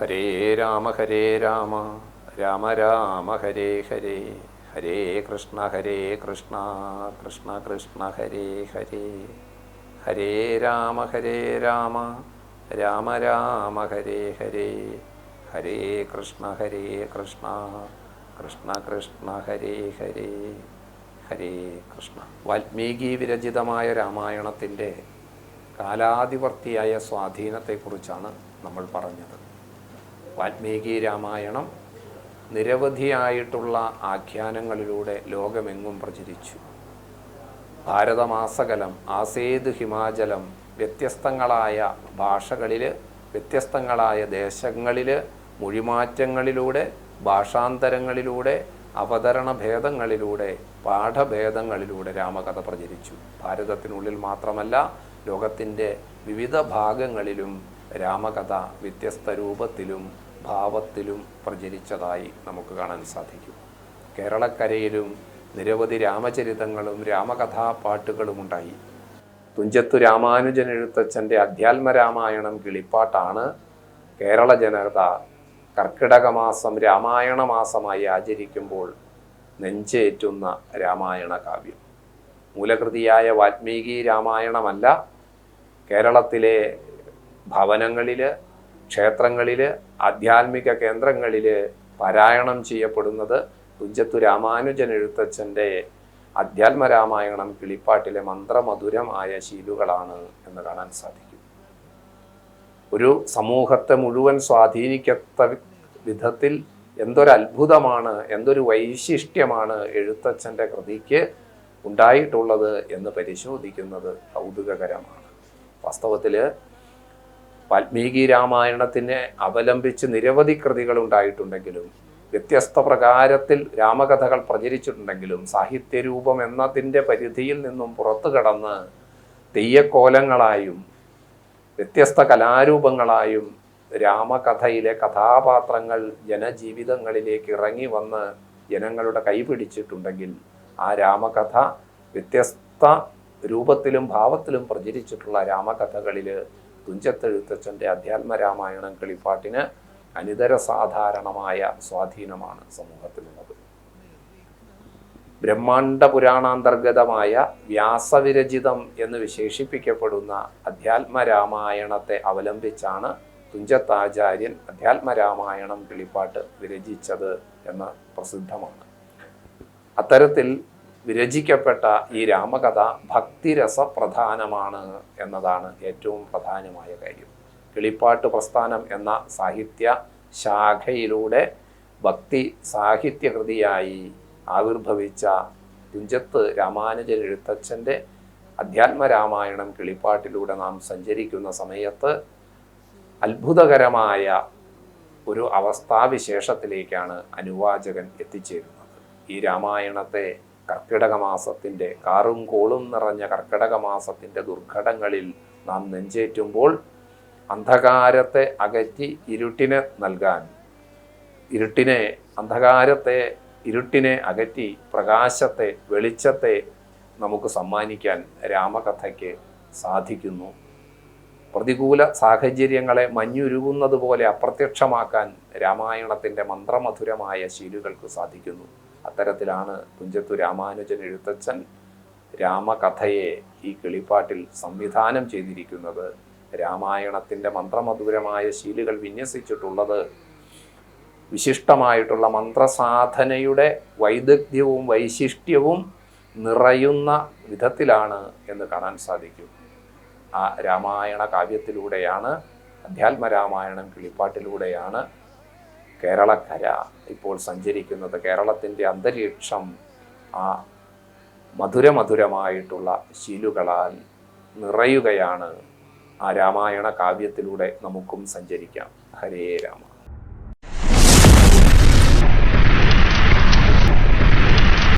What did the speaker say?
ഹരേ രാമ ഹരേ രാമ. രാമ രാമ ഹരേ ഹരേ. ഹരേ കൃഷ്ണ ഹരേ കൃഷ്ണ. കൃഷ്ണ കൃഷ്ണ ഹരേ ഹരേ. ഹരേ രാമ ഹരേ രാമ. രാമ രാമ ഹരേ ഹരേ. ഹരേ കൃഷ്ണ ഹരേ കൃഷ്ണ. കൃഷ്ണ കൃഷ്ണ ഹരേ ഹരേ. ഹരേ കൃഷ്ണ. വാൽമീകി വിരചിതമായ രാമായണത്തിന്റെ കാലാതിവർത്തിയായ സ്വാധീനത്തെക്കുറിച്ചാണ് നമ്മൾ പറഞ്ഞത്. വാൽമീകി രാമായണം നിരവധിയായിട്ടുള്ള ആഖ്യാനങ്ങളിലൂടെ ലോകമെങ്ങും പ്രചരിച്ചു. ഭാരതമാസകലം ആസേത് ഹിമാചലം വ്യത്യസ്തങ്ങളായ ഭാഷകളിൽ വ്യത്യസ്തങ്ങളായ ദേശങ്ങളിൽ മൊഴിമാറ്റങ്ങളിലൂടെ ഭാഷാന്തരങ്ങളിലൂടെ അവതരണ ഭേദങ്ങളിലൂടെ പാഠഭേദങ്ങളിലൂടെ രാമകഥ പ്രചരിച്ചു. ഭാരതത്തിനുള്ളിൽ മാത്രമല്ല ലോകത്തിന്റെ വിവിധ ഭാഗങ്ങളിലും രാമകഥ വ്യത്യസ്ത രൂപത്തിലും ഭാവത്തിലും പ്രചരിച്ചതായി നമുക്ക് കാണാൻ സാധിക്കും. കേരളക്കരയിലും നിരവധി രാമചരിതങ്ങളും രാമകഥാപാട്ടുകളും ഉണ്ടായി തുഞ്ചത്തു രാമാനുജൻ എഴുത്തച്ഛന്റെ അധ്യാത്മരാമായണം കിളിപ്പാട്ടാണ് കേരള ജനത കർക്കിടക മാസം രാമായണ മാസമായി ആചരിക്കുമ്പോൾ നെഞ്ചേറ്റുന്ന രാമായണ കാവ്യം. മൂലകൃതിയായ വാൽമീകി രാമായണമല്ല കേരളത്തിലെ ഭവനങ്ങളിൽ ക്ഷേത്രങ്ങളിൽ ആധ്യാത്മിക കേന്ദ്രങ്ങളിൽ പാരായണം ചെയ്യപ്പെടുന്നത് തുഞ്ചത്തു രാമാനുജൻ എഴുത്തച്ഛന്റെ അധ്യാത്മരാമായണം കിളിപ്പാട്ടിലെ മന്ത്രമധുരമായ ശീലുകളാണ് എന്ന് കാണാൻ സാധിക്കും. ഒരു സമൂഹത്തെ മുഴുവൻ സ്വാധീനിക്കത്ത വിധത്തിൽ എന്തൊരു അത്ഭുതമാണ് എന്തൊരു വൈശിഷ്ട്യമാണ് എഴുത്തച്ഛന്റെ കൃതിക്ക് ഉണ്ടായിട്ടുള്ളത് എന്ന് പരിശോധിക്കുന്നത് കൗതുകകരമാണ്. വാസ്തവത്തിൽ വാൽമീകി രാമായണത്തിനെ അവലംബിച്ച് നിരവധി കൃതികൾ ഉണ്ടായിട്ടുണ്ടെങ്കിലും വ്യത്യസ്ത പ്രകാരത്തിൽ രാമകഥകൾ പ്രചരിച്ചിട്ടുണ്ടെങ്കിലും സാഹിത്യരൂപം എന്നതിന്റെ പരിധിയിൽ നിന്നും പുറത്തു കടന്ന് തെയ്യക്കോലങ്ങളായും വ്യത്യസ്ത കലാരൂപങ്ങളായും രാമകഥയിലെ കഥാപാത്രങ്ങൾ ജനജീവിതങ്ങളിലേക്ക് ഇറങ്ങി വന്ന് ജനങ്ങളുടെ കൈപിടിച്ചിട്ടുണ്ടെങ്കിൽ ആ രാമകഥ വ്യത്യസ്ത രൂപത്തിലും ഭാവത്തിലും പ്രചരിച്ചിട്ടുള്ള രാമകഥകളിൽ തുഞ്ചത്തെഴുത്തച്ഛന്റെ അധ്യാത്മരാമായണം കളിപ്പാട്ടിന് അനിതര സാധാരണമായ സ്വാധീനമാണ് സമൂഹത്തിലുള്ളത്. ബ്രഹ്മാണ്ട പുരാണാന്തർഗതമായ വ്യാസവിരചിതം എന്ന് വിശേഷിപ്പിക്കപ്പെടുന്ന അധ്യാത്മരാമായണത്തെ അവലംബിച്ചാണ് തുഞ്ചത്താചാര്യൻ അധ്യാത്മരാമായണം കിളിപ്പാട്ട് വിരചിച്ചത് എന്ന് പ്രസിദ്ധമാണ്. അത്തരത്തിൽ വിരചിക്കപ്പെട്ട ഈ രാമകഥ ഭക്തിരസപ്രധാനമാണ് എന്നതാണ് ഏറ്റവും പ്രധാനമായ കാര്യം. കിളിപ്പാട്ട് പ്രസ്ഥാനം എന്ന സാഹിത്യ ശാഖയിലൂടെ ഭക്തി സാഹിത്യകൃതിയായി ആവിർഭവിച്ച തുഞ്ചത്ത് രാമാനുജൻ എഴുത്തച്ഛന്റെ അധ്യാത്മരാമായണം കിളിപ്പാട്ടിലൂടെ നാം സഞ്ചരിക്കുന്ന സമയത്ത് അത്ഭുതകരമായ ഒരു അവസ്ഥാവിശേഷത്തിലേക്കാണ് അനുവാചകൻ എത്തിച്ചേരുന്നത്. ഈ രാമായണത്തെ കർക്കിടക മാസത്തിന്റെ കാറും കോളും നിറഞ്ഞ കർക്കിടക മാസത്തിന്റെ ദുർഘടങ്ങളിൽ നാം നെഞ്ചേറ്റുമ്പോൾ അന്ധകാരത്തെ അകറ്റി ഇരുട്ടിനെ നൽകാൻ ഇരുട്ടിനെ അന്ധകാരത്തെ ഇരുട്ടിനെ അകറ്റി പ്രകാശത്തെ വെളിച്ചത്തെ നമുക്ക് സമ്മാനിക്കാൻ രാമകഥയ്ക്ക് സാധിക്കുന്നു. പ്രതികൂല സാഹചര്യങ്ങളെ മഞ്ഞുരുകുന്നത് പോലെ അപ്രത്യക്ഷമാക്കാൻ രാമായണത്തിന്റെ മന്ത്രമധുരമായ ശീലുകൾക്ക് സാധിക്കുന്നു. അത്തരത്തിലാണ് തുഞ്ചത്തു രാമാനുജൻ എഴുത്തച്ഛൻ രാമകഥയെ ഈ കിളിപ്പാട്ടിൽ സംവിധാനം ചെയ്തിരിക്കുന്നത്. രാമായണത്തിന്റെ മന്ത്രമധുരമായ ശീലുകൾ വിന്യസിച്ചിട്ടുള്ളത് വിശിഷ്ടമായിട്ടുള്ള മന്ത്രസാധനയുടെ വൈദഗ്ധ്യവും വൈശിഷ്ട്യവും നിറയുന്ന വിധത്തിലാണ് എന്ന് കാണാൻ സാധിക്കും. ആ രാമായണ കാവ്യത്തിലൂടെയാണ് അധ്യാത്മരാമായണം കിളിപ്പാട്ടിലൂടെയാണ് കേരളക്കര ഇപ്പോൾ സഞ്ചരിക്കുന്നത് കേരളത്തിന്റെ അന്തരീക്ഷം ആ മധുരമധുരമായിട്ടുള്ള ശീലുകളാൽ നിറയുകയാണ് ആ രാമായണ കാവ്യത്തിലൂടെ നമുക്കും സഞ്ചരിക്കാം. ഹരേ രാമ.